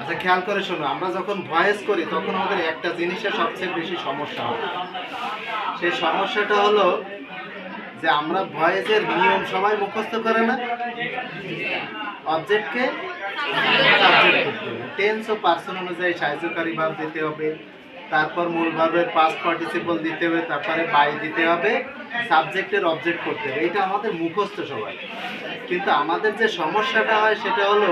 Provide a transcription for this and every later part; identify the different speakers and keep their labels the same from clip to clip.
Speaker 1: আচ্ছা খেয়াল করে শোনো, আমরা যখন ভয়েস করি, তখন আমাদের একটা জিনিসের সবচেয়ে বেশি সমস্যা হয়। সেই সমস্যাটা হলো যে আমরা ভয়েসের নিয়ম সবাই মুখস্থ করে না। অবজেক্টকে টেন্স ও পার্সন অনুযায়ী সাহায্যকারী ভাব দিতে হবে। তারপর মূল ভাবের পাস্ট পার্টিসিপল দিতে হবে, তারপরে বাই দিতে হবে সাবজেক্টের অবজেক্ট করতে হবে। এটা আমাদের মুখস্থ সবাই। কিন্তু আমাদের যে সমস্যাটা হয় সেটা হলো,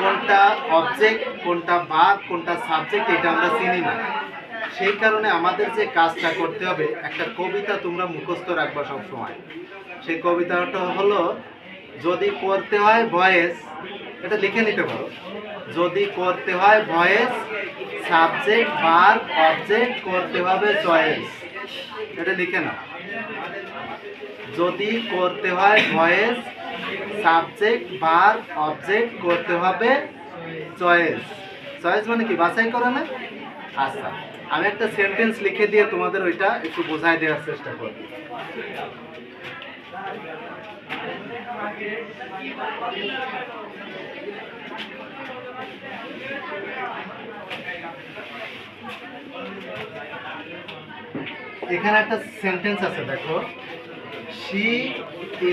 Speaker 1: কোনটা অবজেক্ট কোনটা ভাগ কোনটা সাবজেক্ট এটা আমরা চিনি না। সেই কারণে আমাদের যে কাজটা করতে হবে, একটা কবিতা তোমরা মুখস্থ রাখবা সবসময়। সেই কবিতাটা হলো, যদি করতে হয় ভয়েস এটা লিখে নিতে পারো। যদি করতে হয় ভয়েস সাবজেক্ট বার অবজেক্ট করতে হবে চয়েস এটা লিখে নাও। যদি করতে হয় ভয়েস সাবজেক্ট বার অবজেক্ট করতে হবে চয়েস চয়েস মানে কি? বাছাই করে না? আচ্ছা আমি একটা সেন্টেন্স লিখে দিয়ে তোমাদের ওইটা একটু বোঝাই দেওয়ার চেষ্টা করব। এখানে একটা সেন্টেন্স আছে দেখো। শি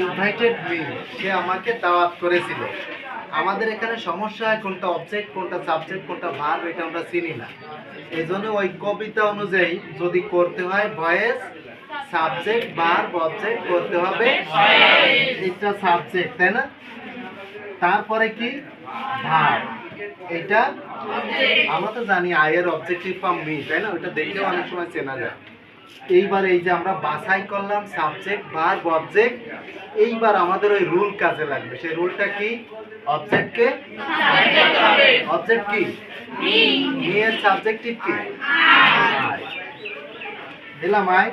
Speaker 1: ইনভাইটেড মি সে আমাকে দাওয়াত করেছিল। আমাদের এখানে সমস্যা হয় কোনটা অবজেক্ট কোনটা সাবজেক্ট কোনটা ভার্ব এটা আমরা চিনি না। এই জন্য ওই কবিতা অনুযায়ী যদি করতে হয় ভয়েস সাবজেক্ট ভার্ব অবজেক্ট করতে হবে এটা সাবজেক্ট তাই না? তারপরে কি? ভার্ব এটা আমরা তো জানি আয়ের অবজেক্টিভ ফর্ম মি তাই না? ওটা দেখলেও অনেক সময় চেনা যায়। এইবার এই যে আমরা বাছাই করলাম সাবজেক্ট ভার্ব অবজেক্ট এইবার আমাদের ওই রুল কাজে লাগবে। সেই রুলটা কি? অবজেক্টকে অবজেক্ট কি? এর সাবজেক্টিভ কি। দিলাম আই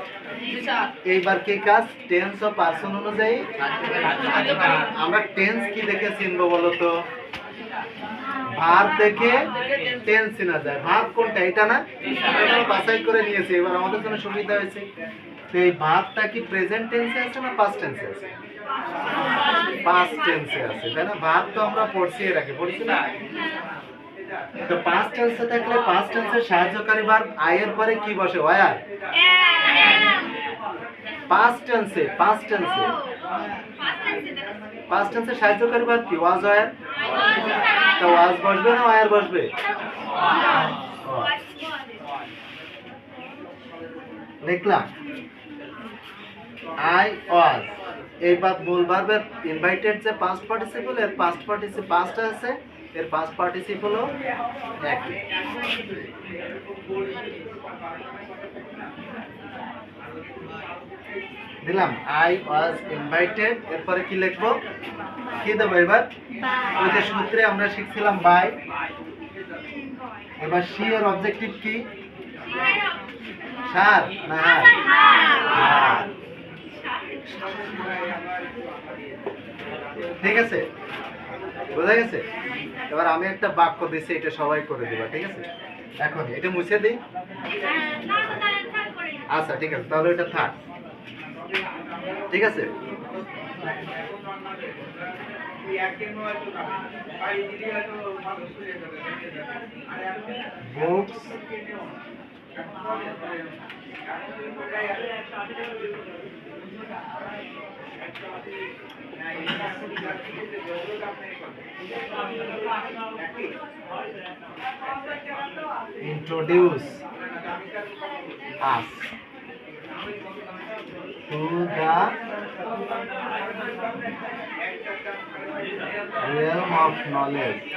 Speaker 1: এইবার কি কাজ? টেন্স ও পার্সন অনুযায়ী। আমরা টেন্স কি দেখে চিনবো বলো তো? ভাব দেখে টেন্স চেনা যায়। ভাব কোনটা? এটা না? এটা বাছাই করে নিয়েছে। এবার আমাদের জন্য সুবিধা হয়েছে। তো এই ভাবটা কি প্রেজেন্ট টেন্সে আছে না পাস্ট টেন্সে আছে? পাস্ট টেন্সে আছে তাই না? ভাব তো আমরা পড়ছি এর আগে পড়ছি না? তো পাস্ট টেন্সে থাকলে পাস্ট টেন্সের সাহায্যকারী ভার্ব আয়ের পরে কি বসে? ওয়ার? পাস্ট টেন্সে পাস্ট টেন্সে পাস্ট টেন্সের সাহায্যকারী ভার্ব কি ওয়াজ ওয়ার তো ওয়াজ বসবে না ওয়ার বসবে? লিখলাম আই ওয়াজ। এইবার মূল ভার্বের ইনভাইটেড যে পাস্ট পার্টিসিপল এর পাস্ট পার্টিসিপ পাস্ট আছে, এর পাস্ট পার্টিসিপল একই। দিলাম। আই ওয়াজ ইনভাইটেড এরপরে কি লিখব? কি দেবো এবার? ওই যে সূত্রে আমরা শিখছিলাম বাই এবার সি এর অবজেক্টিভ কি? সার না। ঠিক আছে? বোঝা গেছে? এবার আমি একটা বাক্য দিচ্ছি এটা সবাই করে দিবা ঠিক আছে? এখন এটা মুছে দিই। আচ্ছা ঠিক আছে তাহলে এটা থাক। ঠিক আছে books introduce us to the realm of knowledge.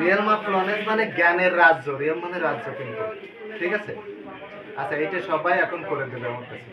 Speaker 1: Realm of knowledge মানে জ্ঞানের রাজ্য। রিয়েল মানে রাজ্য কিন্তু। ঠিক আছে? আচ্ছা এটা সবাই এখন করে দেবে আমার কাছে।